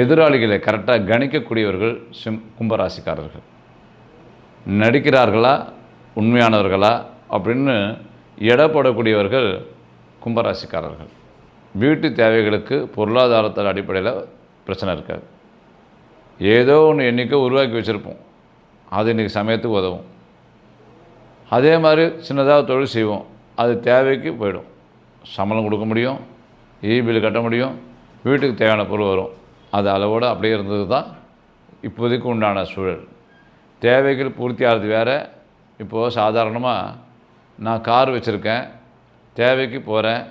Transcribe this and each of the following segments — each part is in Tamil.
எதிராளிகளை கரெக்டாக கணிக்கக்கூடியவர்கள் சிம் கும்பராசிக்காரர்கள். நடிக்கிறார்களா உண்மையானவர்களா அப்படின்னு எடைப்படக்கூடியவர்கள் கும்பராசிக்காரர்கள். வீட்டு தேவைகளுக்கு பொருளாதாரத்தின் அடிப்படையில் பிரச்சனை இருக்காது. ஏதோ ஒன்று எண்ணிக்கை உருவாக்கி வச்சுருப்போம். அது இன்றைக்கி சமயத்துக்கு உதவும். அதே மாதிரி சின்னதாக தொழில் செய்வோம். அது தேவைக்கு போயிடும். சம்பளம் கொடுக்க முடியும். இபில் கட்ட முடியும். வீட்டுக்கு தேவையான பொருள் வரும். அது அளவோடு அப்படியே இருந்தது தான் இப்போதைக்கு உண்டான சூழல். தேவைகள் பூர்த்தி ஆகிறது வேறு. இப்போது சாதாரணமாக நான் கார் வச்சுருக்கேன். தேவைக்கு போகிறேன்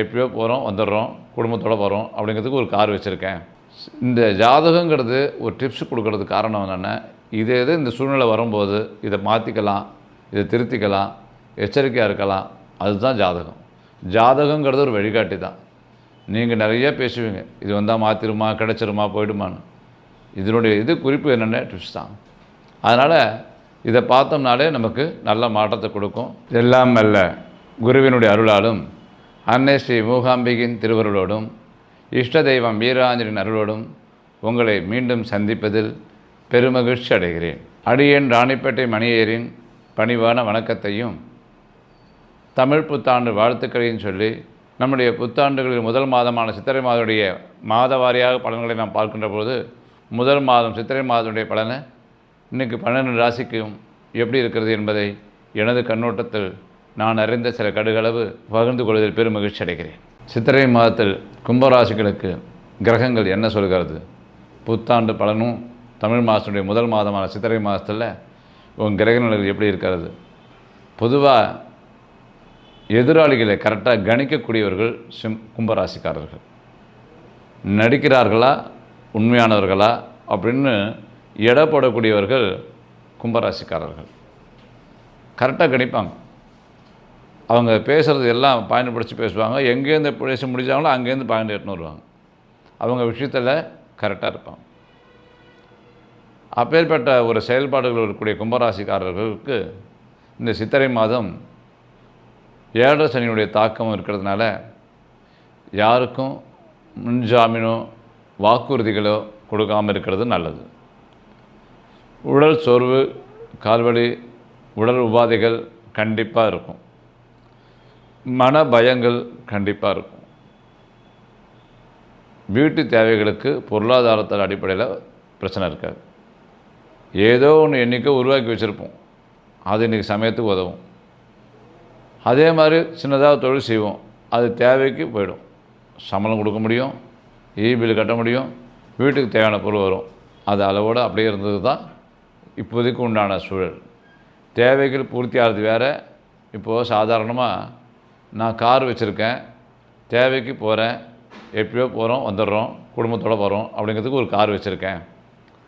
எப்பயோ போகிறோம் வந்துடுறோம் குடும்பத்தோடு போகிறோம் அப்படிங்கிறதுக்கு ஒரு கார் வச்சுருக்கேன். இந்த ஜாதகங்கிறது ஒரு டிப்ஸ் கொடுக்கறது காரணம் என்னென்ன இதே இது இந்த சூழ்நிலை வரும்போது இதை மாற்றிக்கலாம் இதை திருத்திக்கலாம் எச்சரிக்கையாக இருக்கலாம் அதுதான் ஜாதகம். ஜாதகங்கிறது ஒரு வழிகாட்டி தான். நீங்கள் நிறைய பேசுவீங்க. இது வந்தால் மாற்றிடுமா கிடச்சிருமா போயிடுமான்னு. இதனுடைய இது குறிப்பு என்னென்ன? டிப்ஸ் தான். அதனால் இதை பார்த்தோம்னாலே நமக்கு நல்ல மாற்றத்தை கொடுக்கும். எல்லாம் அல்ல. குருவினுடைய அருளாலும் அன்னை ஸ்ரீ மூகாம்பிகின் திருவருளோடும் இஷ்ட தெய்வம் வீராஞ்சலின் அருளோடும் உங்களை மீண்டும் சந்திப்பதில் பெருமகிழ்ச்சி அடைகிறேன். அடியேன் ராணிப்பேட்டை மணியேரின் பணிவான வணக்கத்தையும் தமிழ் புத்தாண்டு வாழ்த்துக்களையும் சொல்லி நம்முடைய புத்தாண்டுகளில் முதல் மாதமான சித்திரை மாதனுடைய மாத வாரியாக பலன்களை நாம் பார்க்கின்ற போது முதல் மாதம் சித்திரை மாதனுடைய பலனை இன்றைக்கி பன்னெண்டு ராசிக்கும் எப்படி இருக்கிறது என்பதை எனது கண்ணோட்டத்தில் நான் அறிந்த சில கடுகளவு பகிர்ந்து கொள்வதில் பெரும் மகிழ்ச்சி அடைகிறேன். சித்திரை மாதத்தில் கும்பராசிகளுக்கு கிரகங்கள் என்ன சொல்கிறது? புத்தாண்டு பலனும் தமிழ் மாதத்துடைய முதல் மாதமான சித்திரை மாதத்தில் உங்கள் கிரக நிலைகள் எப்படி இருக்கிறது? பொதுவாக எதிராளிகளை கரெக்டாக கணிக்கக்கூடியவர்கள் சிம் கும்பராசிக்காரர்கள். நடிக்கிறார்களா உண்மையானவர்களா அப்படின்னு எடை போடக்கூடியவர்கள் கும்பராசிக்காரர்கள். கரெக்டாக கணிப்பாங்க. அவங்க பேசுகிறது எல்லாம் பாயிண்ட் படித்து பேசுவாங்க. எங்கேருந்து பேச முடிஞ்சாங்களோ அங்கேருந்து பாயிண்ட் எடுத்துன்னு வருவாங்க. அவங்க விஷயத்தில் கரெக்டாக இருப்பாங்க. அப்பேற்பட்ட ஒரு செயல்பாடுகள் இருக்கக்கூடிய கும்பராசிக்காரர்களுக்கு இந்த சித்திரை மாதம் ஏழரை சனியுடைய தாக்கம் இருக்கிறதுனால யாருக்கும் முன்ஜாமீனோ வாக்குறுதிகளோ கொடுக்காமல் இருக்கிறது நல்லது. உடல் சோர்வு கால்வலி உடல் உபாதைகள் கண்டிப்பாக இருக்கும். மன பயங்கள் கண்டிப்பாக இருக்கும். வீட்டு தேவைகளுக்கு பொருளாதாரத்தின் அடிப்படையில் பிரச்சனை இருக்காது. ஏதோ ஒன்று எண்ணிக்கை உருவாக்கி வச்சுருப்போம். அது இன்றைக்கி சமயத்துக்கு உதவும். அதே மாதிரி சின்னதாக தொழில் செய்வோம். அது தேவைக்கு போயிடும். சம்பளம் கொடுக்க முடியும். E இபில் கட்ட முடியும். வீட்டுக்கு தேவையான பொருள் வரும். அது அளவோடு அப்படியே இருந்தது தான் இப்போதைக்கு உண்டான சூழல். தேவைகள் பூர்த்தி ஆகிறது வேறு. இப்போது சாதாரணமாக நான் கார் வச்சுருக்கேன். தேவைக்கு போகிறேன். எப்பயோ போகிறோம் வந்துடுறோம். குடும்பத்தோடு போகிறோம் அப்படிங்கிறதுக்கு ஒரு கார் வச்சுருக்கேன்.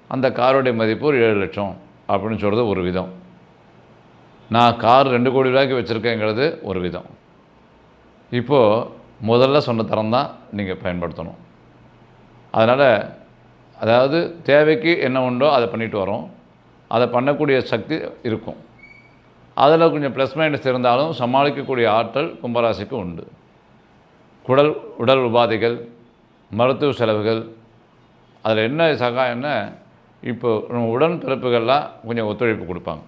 அந்த காருடைய மதிப்பு ஒரு ஏழு லட்சம் அப்படின்னு சொல்கிறது ஒரு விதம். நான் கார் ரெண்டு கோடி ரூபாய்க்கு வச்சுருக்கேங்கிறது ஒரு விதம். இப்போது முதல்ல சொன்ன தரம் தான் நீங்கள் பயன்படுத்தணும். அதனால் அதாவது தேவைக்கு என்ன உண்டோ அதை பண்ணிட்டு வரோம். அதை பண்ணக்கூடிய சக்தி இருக்கும். அதில் கொஞ்சம் ப்ளஸ் மைனஸ் இருந்தாலும் சமாளிக்கக்கூடிய ஆற்றல் கும்பராசிக்கு உண்டு. குடல் உடல் உபாதைகள் மருத்துவ செலவுகள் அதில் என்ன சகாயம்னா இப்போ உடன் பிறப்புகள்லாம் கொஞ்சம் ஒத்துழைப்பு கொடுப்பாங்க.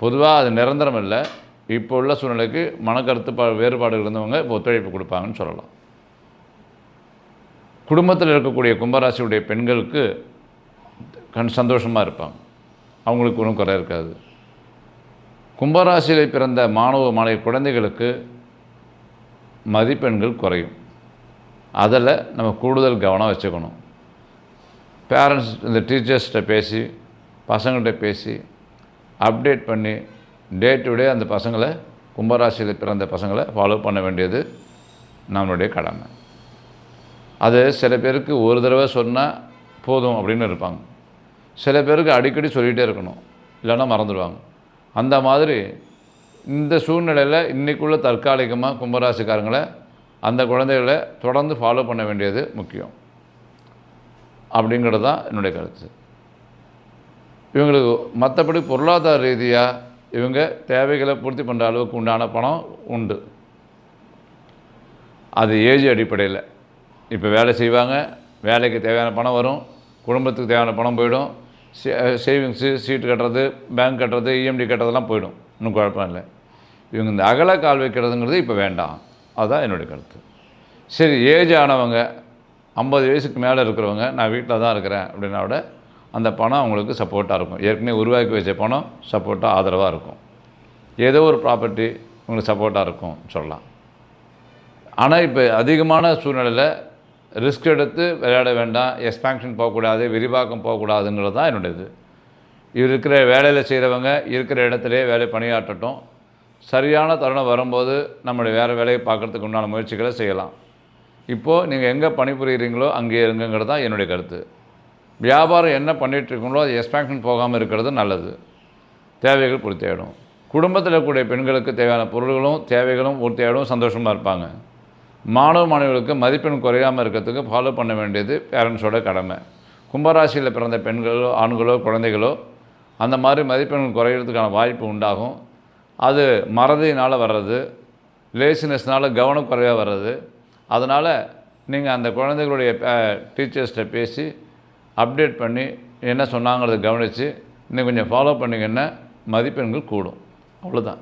பொதுவாக அது நிரந்தரம் இல்லை. இப்போ உள்ள சூழ்நிலைக்கு மனக்கருத்து பா வேறுபாடுகள் இருந்தவங்க இப்போ ஒத்துழைப்பு கொடுப்பாங்கன்னு சொல்லலாம். குடும்பத்தில் இருக்கக்கூடிய கும்பராசியுடைய பெண்களுக்கு கண் சந்தோஷமாக இருப்பாங்க. அவங்களுக்கு ஒன்றும் குறை இருக்காது. கும்பராசியில் பிறந்த மாணவ மாணவி குழந்தைகளுக்கு மதிப்பெண்கள் குறையும். அதில் நம்ம கூடுதல் கவனம் வச்சுக்கணும். பேரண்ட்ஸ் இந்த டீச்சர்ஸ்கிட்ட பேசி பசங்கள்கிட்ட பேசி அப்டேட் பண்ணி டே டு டே அந்த பசங்களை கும்பராசியில் பிறந்த பசங்களை ஃபாலோ பண்ண வேண்டியது நம்மளுடைய கடமை. அது சில பேருக்கு ஒரு தடவை சொன்னால் போதும் அப்படின்னு இருப்பாங்க. சில பேருக்கு அடிக்கடி சொல்லிகிட்டே இருக்கணும். இல்லைன்னா மறந்துடுவாங்க. அந்த மாதிரி இந்த சூழ்நிலையில் இன்றைக்குள்ள தற்காலிகமாக கும்பராசிக்காரங்களை அந்த குழந்தைகளை தொடர்ந்து ஃபாலோ பண்ண வேண்டியது முக்கியம். அப்படிங்கிறது தான் என்னுடைய கருத்து. இவங்களுக்கு மற்றபடி பொருளாதார ரீதியாக இவங்க தேவைகளை பூர்த்தி பண்ணுற அளவுக்கு உண்டான பணம் உண்டு. அது ஏஜ் அடிப்படையில். இப்போ வேலை செய்வாங்க வேலைக்கு தேவையான பணம் வரும் குடும்பத்துக்கு தேவையான பணம் போயிடும் சேவிங்ஸு சீட்டு கட்டுறது பேங்க் கட்டுறது இஎம்டி கட்டுறதெல்லாம் போயிடும். இன்னும் குழப்பம் இல்லை. இவங்க இந்த அகல கால் வைக்கிறதுங்கிறது இப்போ வேண்டாம். அதுதான் என்னுடைய கருத்து. சரி ஏஜ் ஆனவங்க ஐம்பது வயசுக்கு மேலே இருக்கிறவங்க நான் வீட்டில் தான் இருக்கிறேன் அப்படின்னா விட அந்த பணம் அவங்களுக்கு சப்போர்ட்டாக இருக்கும். ஏற்கனவே உருவாக்கி வச்ச பணம் சப்போர்ட்டாக ஆதரவாக இருக்கும். ஏதோ ஒரு ப்ராப்பர்ட்டி உங்களுக்கு சப்போர்ட்டாக இருக்கும் சொல்லலாம். ஆனால் இப்போ அதிகமான சூழ்நிலையில் ரிஸ்க் எடுத்து விளையாட வேண்டாம் எக்ஸ்பான்ஷன் போகக்கூடாது விரிவாக்கம் போகக்கூடாதுங்கிறது தான் என்னுடையது. இருக்கிற வேலையில் செய்கிறவங்க இருக்கிற இடத்துலையே வேலை பணியாற்றட்டும். சரியான தருணம் வரும்போது நம்மளுடைய வேறு வேலையை பார்க்குறதுக்கு உண்டான முயற்சிகளை செய்யலாம். இப்போது நீங்கள் எங்கே பணிபுரிகிறீங்களோ அங்கே இருங்கங்கிறது தான் என்னுடைய கருத்து. வியாபாரம் என்ன பண்ணிட்டு அது எக்ஸ்பான்ஷன் போகாமல் இருக்கிறது நல்லது. தேவைகள் பூர்த்தியாயிடும் குடும்பத்தில் இருக்கக்கூடிய பெண்களுக்கு தேவையான பொருள்களும் தேவைகளும் பூர்த்தியாயிடும் சந்தோஷமாக இருப்பாங்க. மாணவ மாணவிகளுக்கு மதிப்பெண் குறையாமல் இருக்கிறதுக்கு ஃபாலோ பண்ண வேண்டியது பேரண்ட்ஸோட கடமை. கும்பராசியில் பிறந்த பெண்களோ ஆண்களோ குழந்தைகளோ அந்த மாதிரி மதிப்பெண் குறையிறதுக்கான வாய்ப்பு உண்டாகும். அது மறதியினால் வர்றது லேசினஸ்னால் கவனக்குறைவாக வர்றது. அதனால் நீங்கள் அந்த குழந்தைகளுடைய டீச்சர்ஸ்கிட்ட பேசி அப்டேட் பண்ணி என்ன சொன்னாங்கிறத கவனித்து இன்னும் கொஞ்சம் ஃபாலோ பண்ணிங்கன்னா மதிப்பெண்கள் கூடும். அவ்வளோதான்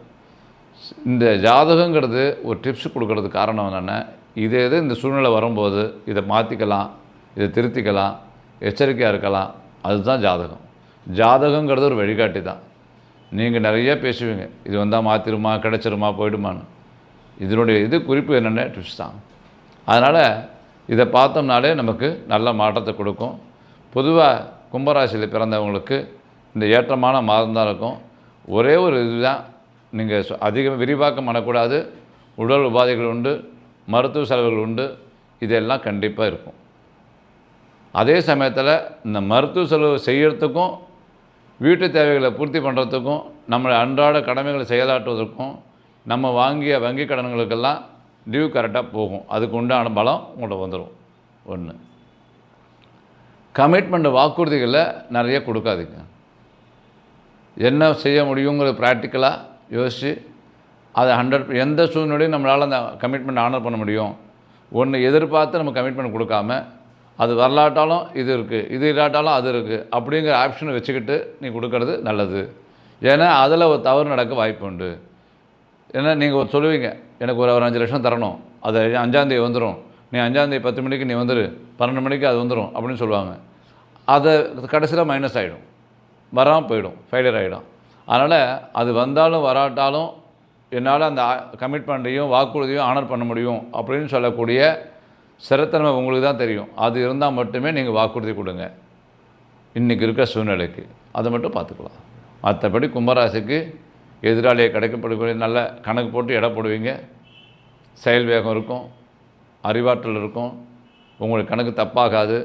இந்த ஜாதகங்கிறது ஒரு டிப்ஸ் கொடுக்கறது காரணம் என்னென்னா இதே இது இந்த சூழ்நிலை வரும்போது இதை மாற்றிக்கலாம் இதை திருத்திக்கலாம் எச்சரிக்கையாக இருக்கலாம் அதுதான் ஜாதகம். ஜாதகங்கிறது ஒரு வழிகாட்டி தான். நீங்கள் நிறைய பேசுவீங்க. இது வந்தால் மாற்றிடுமா கிடச்சிருமா போயிடுமான்னு. இதனுடைய இது குறிப்பு என்னென்ன டிப்ஸ் தான். அதனால் இதை பார்த்தோம்னாலே நமக்கு நல்ல மாற்றத்தை கொடுக்கும். பொதுவாக கும்பராசியில் பிறந்தவங்களுக்கு இந்த ஏற்றமான மாதம் தான் இருக்கும். ஒரே ஒரு இதுதான். நீங்கள் அதிகம் விரிவாக்கம் பண்ணக்கூடாது உடல் உபாதைகள் உண்டு. மருத்துவ செலவுகள் உண்டு. இதெல்லாம் கண்டிப்பாக இருக்கும். அதே சமயத்தில் இந்த மருத்துவ செலவு செய்கிறதுக்கும் வீட்டு தேவைகளை பூர்த்தி பண்ணுறதுக்கும் நம்மளை அன்றாட கடமைகளை செயலாற்றுவதற்கும் நம்ம வாங்கிய வங்கி கடன்களுக்கெல்லாம் டியூ கரெக்டாக போகும். அதுக்கு உண்டான பலம் உங்கள்கிட்ட வந்துடும் ஒன்று கமிட்மெண்ட் வாக்குறுதிகளை நிறைய கொடுக்காதீங்க. என்ன செய்ய முடியுங்கிறது ப்ராக்டிக்கலாக யோசித்து அதை ஹண்ட்ரட் எந்த சூழ்நிலையும் நம்மளால் அந்த கமிட்மெண்ட் ஆனர் பண்ண முடியும். ஒன்று எதிர்பார்த்து நம்ம கமிட்மெண்ட் கொடுக்காம அது வரலாட்டாலும் இது இருக்குது இது இல்லாட்டாலும் அது இருக்குது அப்படிங்கிற ஆப்ஷனை வச்சுக்கிட்டு நீ கொடுக்கறது நல்லது. ஏன்னா அதில் ஒரு தவறு நடக்க வாய்ப்பு உண்டு. ஏன்னா நீங்கள் சொல்லுவீங்க எனக்கு ஒரு ஒரு அஞ்சு லட்சம் தரணும் அது அஞ்சாந்தேதி வந்துடும் நீ அஞ்சாந்தேதி பத்து மணிக்கு நீ வந்துடு பன்னெண்டு மணிக்கு அது வந்துடும் அப்படின்னு சொல்லுவாங்க. அதை கடைசியில் மைனஸ் ஆகிடும் வராமல் போயிடும் ஃபெயிலியர் ஆகிடும் அதனால் அது வந்தாலும் வராட்டாலும் என்னால் அந்த கமிட்மெண்ட்டையும் வாக்குறுதியும் ஆனர் பண்ண முடியும் அப்படின்னு சொல்லக்கூடிய சிறத்தன்மை உங்களுக்கு தான் தெரியும். அது இருந்தால் மட்டுமே நீங்கள் வாக்குறுதி கொடுங்க. இன்றைக்கி இருக்கிற சூழ்நிலைக்கு. அதை மட்டும் பார்த்துக்கலாம். மற்றபடி கும்பராசிக்கு எதிராளியை கிடைக்கப்படக்கூடிய நல்ல கணக்கு போட்டு எடை போடுவீங்க. செயல் வேகம் இருக்கும். அறிவாற்றல் இருக்கும். உங்களுக்கு கணக்கு தப்பாகாது.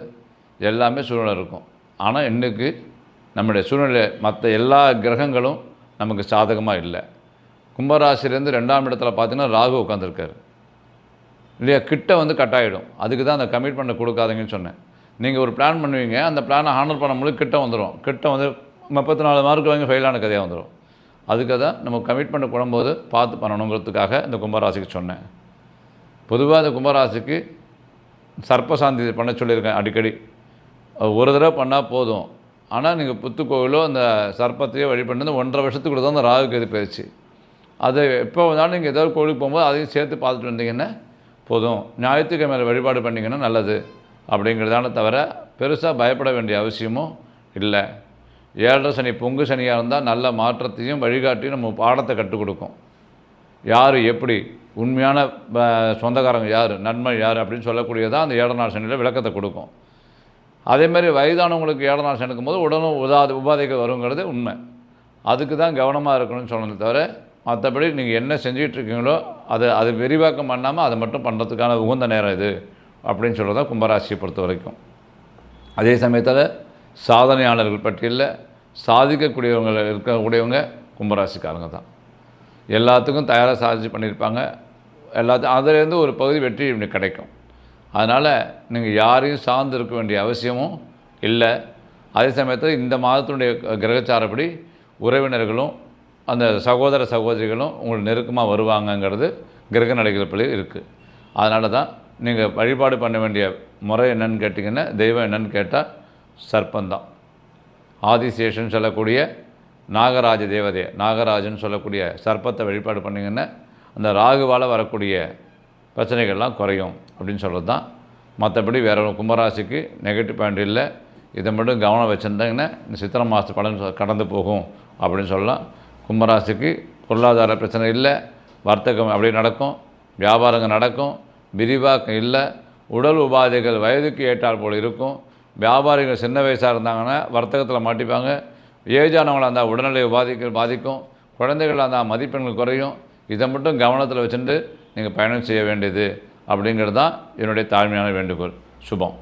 எல்லாமே சூழ்நிலை இருக்கும். ஆனால் இன்றைக்கு நம்முடைய சூழ்நிலை மற்ற எல்லா கிரகங்களும் நமக்கு சாதகமாக இல்லை. கும்பராசிலேருந்து ரெண்டாம் இடத்துல பார்த்தீங்கன்னா ராகு உட்காந்துருக்காரு இல்லையா? கிட்ட வந்து கட்டாயிடும் அதுக்கு தான் அந்த கமிட்மெண்ட்டை கொடுக்காதீங்கன்னு சொன்னேன். நீங்கள் ஒரு பிளான் பண்ணுவீங்க. அந்த பிளானை ஹானர் பண்ணும்போது கிட்ட வந்துடும் கிட்ட வந்து முப்பத்தி நாலு மார்க் வாங்கி ஃபெயிலான கதையாக வந்துடும் அதுக்கு தான் நம்ம கமிட்மெண்ட் கொடுக்கும்போது பார்த்து பண்ணணுங்கிறதுக்காக இந்த கும்பராசிக்கு சொன்னேன். பொதுவாக அந்த கும்பராசிக்கு சர்ப்பசாந்தி பண்ண சொல்லியிருக்கேன் அடிக்கடி. ஒரு தடவை பண்ணால் போதும். ஆனால் நீங்கள் புத்துக்கோவிலோ அந்த சர்ப்பத்தையோ வழிபட்டு ஒன்றரை வருஷத்துக்குள்ள தான் அந்த ராகுக்கு இது போயிடுச்சு அது எப்போ வந்தாலும் நீங்கள் ஏதாவது கோவிலுக்கு போகும்போது அதையும் சேர்த்து பார்த்துட்டு வந்தீங்கன்னா போதும். ஞாயிற்றுக்கிழமை வழிபாடு பண்ணிங்கன்னா நல்லது. அப்படிங்கிறதான தவிர பெருசாக பயப்பட வேண்டிய அவசியமும் இல்லை. ஏழரை சனி பொங்கு சனியாக இருந்தால் நல்ல மாற்றத்தையும் வழிகாட்டியும் நம்ம பாடத்தை கற்றுக் கொடுக்கும். யார் எப்படி உண்மையான ப- சொந்தக்காரங்க யார் நன்மை யார் அப்படின்னு சொல்லக்கூடியதான் அந்த ஏடநாசனில் சனியில் விளக்கத்தை கொடுக்கும். அதே மாதிரி வயதானவங்களுக்கு ஏடநாசன் நாள் சனிக்கும் போது உடனும் உதாத உபாதைகள் வருங்கிறது உண்மை. அதுக்கு தான் கவனமாக இருக்கணும்னு சொன்னது தவிர மற்றபடி நீங்கள் என்ன செஞ்சிகிட்ருக்கீங்களோ இருக்கீங்களோ அதை அது விரிவாக்கம் பண்ணாமல் அதை மட்டும் பண்ணுறதுக்கான உகந்த நேரம் இது அப்படின்னு சொல்கிறது தான் கும்பராசியை பொறுத்த வரைக்கும். அதே சமயத்தில் சாதனையாளர்கள் பட்டியலில் சாதிக்கக்கூடியவங்க இருக்கக்கூடியவங்க கும்பராசிக்காரங்க தான். எல்லாத்துக்கும் தயாராக சாதிச்சு பண்ணியிருப்பாங்க. எல்லாத்தையும் அதுலேருந்து ஒரு பகுதி வெற்றி இப்படி கிடைக்கும். அதனால் நீங்கள் யாரையும் சார்ந்து இருக்க வேண்டிய அவசியமும் இல்லை. அதே சமயத்தில் இந்த மாதத்தினுடைய கிரகச்சாரப்படி உறவினர்களும் அந்த சகோதர சகோதரிகளும் உங்களுக்கு நெருக்கமாக வருவாங்கங்கிறது கிரக நிலைகள் இருக்குது அதனால தான் நீங்கள் வழிபாடு பண்ண வேண்டிய முறை என்னன்னு கேட்டிங்கன்னா தெய்வம் என்னன்னு கேட்டால் சர்ப்பந்தான். ஆதிசேஷன் சொல்லக்கூடிய நாகராஜ தேவதை நாகராஜன் சொல்லக்கூடிய சர்ப்பத்தை வழிபாடு பண்ணிங்கன்னா அந்த ராகுவால் வரக்கூடிய பிரச்சனைகள்லாம் குறையும் அப்படின்னு சொல்கிறது தான் மற்றபடி வேற ஒரு கும்பராசிக்கு நெகட்டிவ் பாயிண்ட் இல்லை. இதை மட்டும் கவனம் வச்சுருந்தாங்கன்னா இந்த சித்திரை மாதத்து பலன் கடந்து போகும் அப்படின்னு சொல்லலாம். கும்பராசிக்கு பொருளாதார பிரச்சனை இல்லை வர்த்தகம் அப்படியே நடக்கும் வியாபாரங்கள் நடக்கும் விரிவாக்கம் இல்லை உடல் உபாதைகள் வயதுக்கு ஏற்றால் போல் இருக்கும். வியாபாரிகள் சின்ன வயசாக இருந்தாங்கன்னா வர்த்தகத்தில் மாட்டிப்பாங்க ஏஜானவங்களாக இருந்தால் உடல்நிலை பாதிக்க பாதிக்கும். குழந்தைகளாக இருந்தால் மதிப்பெண்கள் குறையும். இதை மட்டும் கவனத்தில் வச்சுட்டு நீங்கள் பயணம் செய்ய வேண்டியது அப்படிங்கிறது தான் என்னுடைய தாழ்மையான வேண்டுகோள். சுபம்.